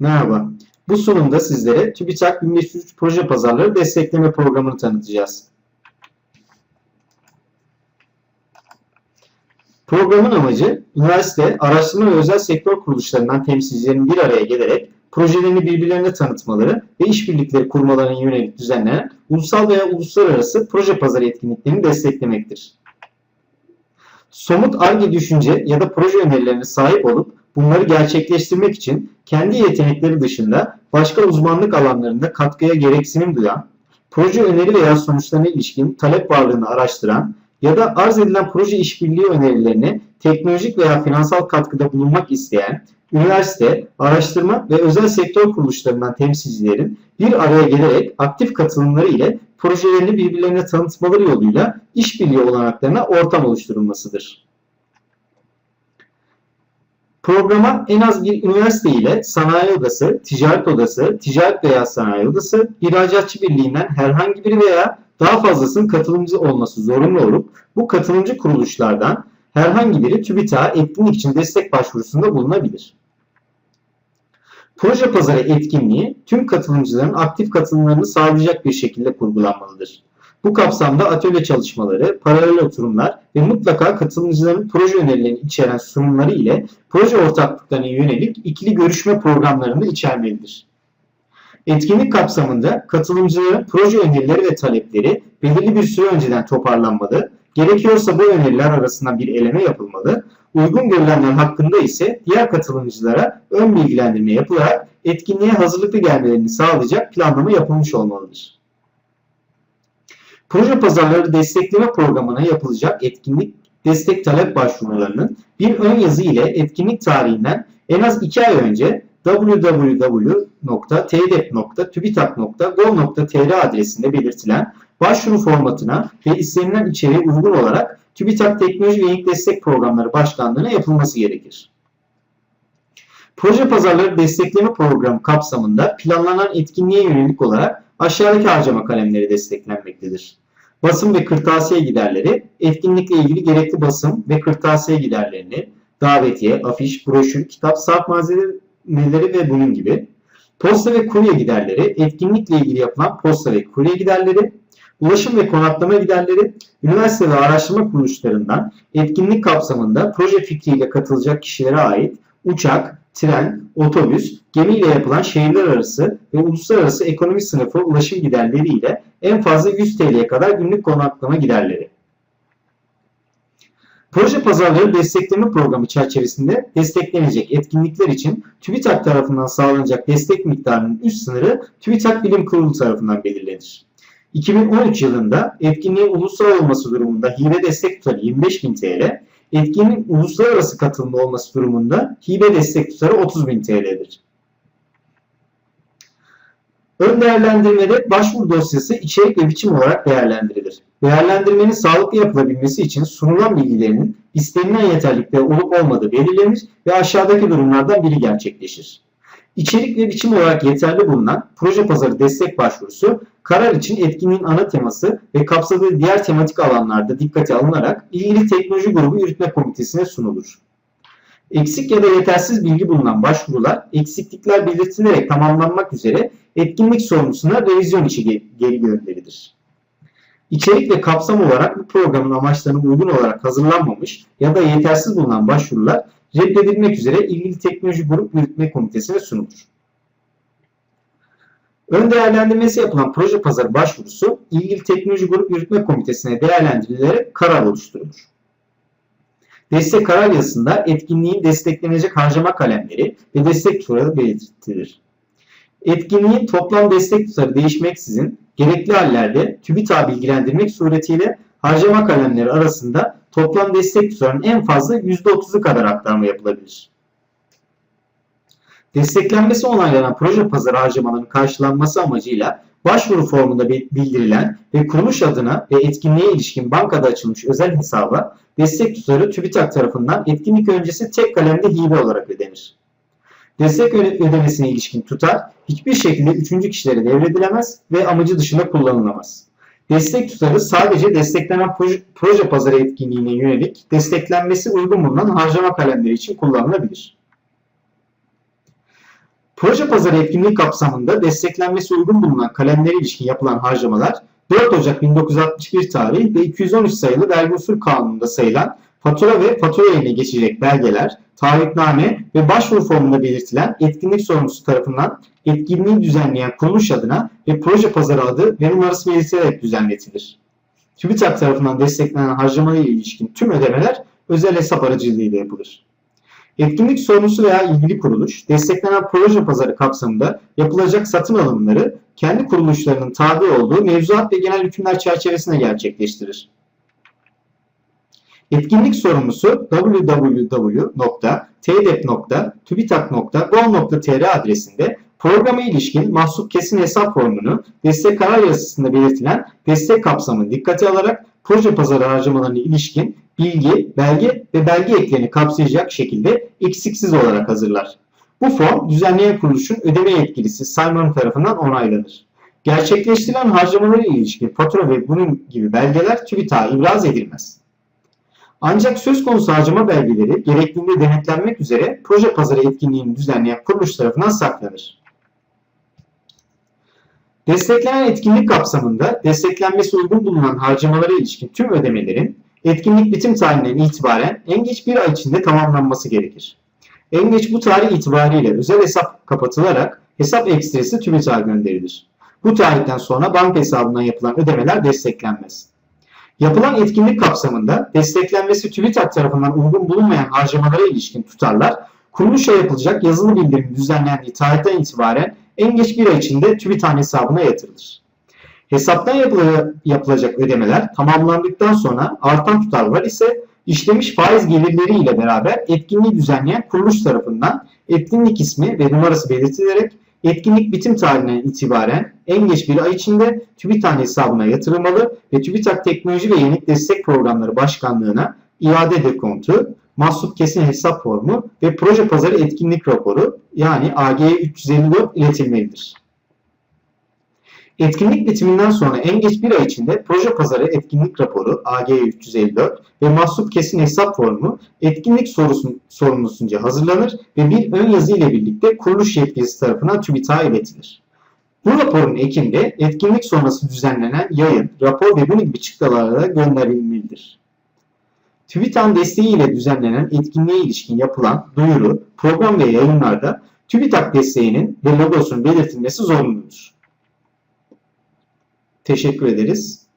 Merhaba. Bu sunumda sizlere TÜBİTAK 1503 Proje Pazarları Destekleme Programı'nı tanıtacağız. Programın amacı, üniversite, araştırma ve özel sektör kuruluşlarından temsilcilerin bir araya gelerek projelerini birbirlerine tanıtmaları ve işbirlikleri kurmalarına yönelik düzenlenen ulusal veya uluslararası proje pazarı etkinliklerini desteklemektir. Somut ARGE düşünce ya da proje önerilerine sahip olup bunları gerçekleştirmek için kendi yetenekleri dışında başka uzmanlık alanlarında katkıya gereksinim duyan, proje öneri veya sonuçlarına ilişkin talep varlığını araştıran ya da arz edilen proje işbirliği önerilerine teknolojik veya finansal katkıda bulunmak isteyen, üniversite, araştırma ve özel sektör kuruluşlarından temsilcilerin bir araya gelerek aktif katılımları ile projelerini birbirlerine tanıtmaları yoluyla işbirliği olanaklarına ortam oluşturulmasıdır. Programa en az bir üniversite ile sanayi odası, ticaret odası, ticaret veya sanayi odası, ihracatçı birliğinden herhangi biri veya daha fazlasının katılımcı olması zorunlu olup bu katılımcı kuruluşlardan herhangi biri TÜBİTAK'a etkinlik için destek başvurusunda bulunabilir. Proje pazarı etkinliği tüm katılımcıların aktif katılımlarını sağlayacak bir şekilde kurgulanmalıdır. Bu kapsamda atölye çalışmaları, paralel oturumlar ve mutlaka katılımcıların proje önerilerini içeren sunumları ile proje ortaklıklarına yönelik ikili görüşme programlarını içermelidir. Etkinlik kapsamında katılımcıların proje önerileri ve talepleri belirli bir süre önceden toparlanmalı, gerekiyorsa bu öneriler arasında bir eleme yapılmalı, uygun görülenler hakkında ise diğer katılımcılara ön bilgilendirme yapılarak etkinliğe hazırlıklı gelmelerini sağlayacak planlama yapılmış olmalıdır. Proje pazarları destekleme programına yapılacak etkinlik destek talep başvurularının bir ön yazı ile etkinlik tarihinden en az 2 ay önce www.tedep.tubitak.gov.tr adresinde belirtilen başvuru formatına ve istenilen içeriğe uygun olarak TÜBİTAK Teknoloji ve Yenilik Destek Programları Başkanlığı'na yapılması gerekir. Proje Pazarları Destekleme Programı kapsamında planlanan etkinliğe yönelik olarak aşağıdaki harcama kalemleri desteklenmektedir. Basın ve kırtasiye giderleri, etkinlikle ilgili gerekli basın ve kırtasiye giderlerini, davetiye, afiş, broşür, kitap, sarf malzemeleri ve bunun gibi. Posta ve kurye giderleri, etkinlikle ilgili yapılan posta ve kurye giderleri, ulaşım ve konaklama giderleri, üniversite ve araştırma kuruluşlarından etkinlik kapsamında proje fikriyle katılacak kişilere ait uçak, tren, otobüs, gemiyle yapılan şehirler arası ve uluslararası ekonomi sınıfı ulaşım giderleri ile en fazla 100 TL'ye kadar günlük konaklama giderleri. Proje pazarları destekleme programı çerçevesinde desteklenecek etkinlikler için TÜBİTAK tarafından sağlanacak destek miktarının üst sınırı TÜBİTAK Bilim Kurulu tarafından belirlenir. 2013 yılında etkinliğin ulusal olması durumunda hibe destek tutarı 25.000 TL, etkinliğin uluslararası katılımlı olması durumunda hibe destek tutarı 30.000 TL'dir. Ön değerlendirmede başvuru dosyası içerik ve biçim olarak değerlendirilir. Değerlendirmenin sağlıklı yapılabilmesi için sunulan bilgilerinin istenilen yeterlikte olup olmadığı belirlenir ve aşağıdaki durumlardan biri gerçekleşir. İçerik ve biçim olarak yeterli bulunan proje pazarı destek başvurusu karar için etkinliğin ana teması ve kapsadığı diğer tematik alanlarda dikkate alınarak ilgili teknoloji grubu yürütme komitesine sunulur. Eksik ya da yetersiz bilgi bulunan başvurular eksiklikler belirtilerek tamamlanmak üzere etkinlik sorumlusuna revizyon işi geri gönderilir. İçerik ve kapsam olarak bu programın amaçlarına uygun olarak hazırlanmamış ya da yetersiz bulunan başvurular reddedilmek üzere ilgili teknoloji grup yürütme komitesine sunulur. Ön değerlendirmesi yapılan proje pazarı başvurusu ilgili teknoloji grup yürütme komitesine değerlendirilerek karar oluşturulur. Destek karar yazısında etkinliğin desteklenecek harcama kalemleri ve destek tutarı belirtilir. Etkinliğin toplam destek tutarı değişmeksizin gerekli hallerde TÜBİTAK'ı bilgilendirmek suretiyle harcama kalemleri arasında toplam destek tutarının en fazla %30'u kadar aktarma yapılabilir. Desteklenmesi onaylanan proje pazarı harcamalarının karşılanması amacıyla başvuru formunda bildirilen ve kuruluş adına ve etkinliğe ilişkin bankada açılmış özel hesaba destek tutarı TÜBİTAK tarafından etkinlik öncesi tek kalemde hibe olarak ödenir. Destek ödemesine ilişkin tutar hiçbir şekilde üçüncü kişilere devredilemez ve amacı dışında kullanılamaz. Destek tutarı sadece desteklenen proje, pazarı etkinliğine yönelik desteklenmesi uygun bulunan harcama kalemleri için kullanılabilir. Proje pazarı etkinliği kapsamında desteklenmesi uygun bulunan kalemlere ilişkin yapılan harcamalar 4 Ocak 1961 tarihi ve 213 sayılı vergi usul kanununda sayılan fatura ve fatura yerine geçecek belgeler, taahhütname ve başvuru formunda belirtilen etkinlik sorumlusu tarafından etkinliği düzenleyen kuruluş adına ve proje pazarı adı ve numarası belirtilerek düzenletilir. TÜBİTAK tarafından desteklenen harcamalara ilişkin tüm ödemeler özel hesap aracılığıyla yapılır. Etkinlik sorumlusu veya ilgili kuruluş, desteklenen proje pazarı kapsamında yapılacak satın alımları kendi kuruluşlarının tabi olduğu mevzuat ve genel hükümler çerçevesinde gerçekleştirir. Etkinlik sorumlusu www.tdep.tubitak.gov.tr adresinde programa ilişkin mahsup kesin hesap formunu destek karar yazısında belirtilen destek kapsamını dikkate alarak proje pazarı harcamalarına ilişkin bilgi, belge ve belge eklerini kapsayacak şekilde eksiksiz olarak hazırlar. Bu form düzenleyen kuruluşun ödeme yetkilisi Simon tarafından onaylanır. Gerçekleştirilen harcamalara ilişkin fatura ve bunun gibi belgeler TÜBİTAK'a ibraz edilmez. Ancak söz konusu harcama belgeleri gerektiğinde denetlenmek üzere proje pazarı etkinliğini düzenleyen kuruluş tarafından saklanır. Desteklenen etkinlik kapsamında desteklenmesi uygun bulunan harcamalara ilişkin tüm ödemelerin etkinlik bitim tarihinden itibaren en geç bir ay içinde tamamlanması gerekir. En geç bu tarih itibariyle özel hesap kapatılarak hesap ekstresi TÜBİTAK'a gönderilir. Bu tarihten sonra banka hesabından yapılan ödemeler desteklenmez. Yapılan etkinlik kapsamında desteklenmesi TÜBİTAK tarafından uygun bulunmayan harcamalara ilişkin tutarlar kuruluşa yapılacak yazılı bildirim düzenlendiği tarihten itibaren en geç bir ay içinde TÜBİTAK hesabına yatırılır. Hesaptan yapılacak ödemeler tamamlandıktan sonra artan tutarlar ise işlemiş faiz gelirleri ile beraber etkinliği düzenleyen kuruluş tarafından etkinlik ismi ve numarası belirtilerek etkinlik bitim tarihinden itibaren en geç bir ay içinde TÜBİTAK hesabına yatırılmalı ve TÜBİTAK Teknoloji ve Yenilik Destek Programları Başkanlığı'na iade dekontu, mahsup kesin hesap formu ve proje pazarı etkinlik raporu yani AG 354 iletilmelidir. Etkinlik bitiminden sonra en geç bir ay içinde proje pazarı etkinlik raporu AG 354 ve mahsup kesin hesap formu etkinlik sorusun, sorumlusunca hazırlanır ve bir ön yazı ile birlikte kuruluş yetkilisi tarafından TÜBİTAK'a iletilir. Bu raporun ekinde etkinlik sonrası düzenlenen yayın, rapor ve bunun gibi çıktılara gönderilmelidir. TÜBİTAK'ın desteğiyle düzenlenen etkinliğe ilişkin yapılan duyuru, program ve yayınlarda TÜBİTAK desteğinin ve logosunun belirtilmesi zorunludur. Teşekkür ederiz.